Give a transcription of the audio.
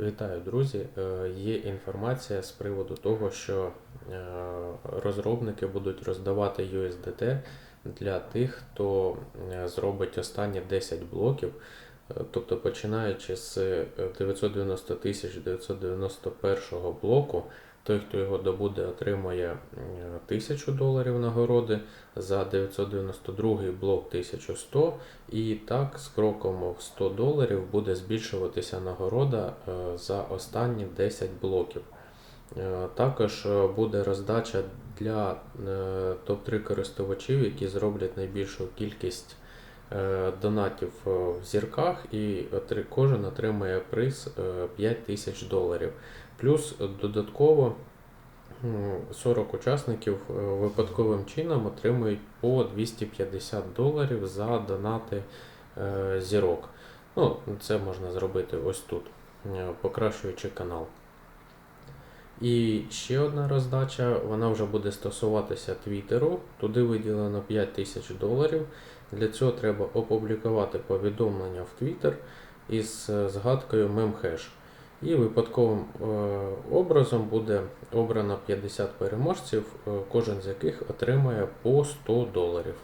Вітаю, друзі! Е, Є інформація з приводу того, що е, розробники будуть роздавати USDT для тих, хто е, зробить останні 10 блоків. Тобто, починаючи з е, 990 тисяч 991 блоку, той, хто його добуде, отримує 1000 доларів нагороди, за 992 блок 1100, і так з кроком в 100 доларів буде збільшуватися нагорода е, за останні 10 блоків. Е, Також е, буде роздача для е, топ-3 користувачів, які зроблять найбільшу кількість е, донатів е, в зірках, і кожен отримає приз е, 5 тисяч доларів. Плюс е, додатково 40 учасників е, випадковим чином отримують по 250 доларів за донати е, зірок. Ну, це можна зробити ось тут, е, покращуючи канал. І ще одна роздача, вона вже буде стосуватися Твіттеру. Туди виділено 5 тисяч доларів. Для цього треба опублікувати повідомлення в Твіттер із е, згадкою мемхеш. І випадковим е, образом буде обрано 50 переможців, е, кожен з яких отримає по 100 доларів.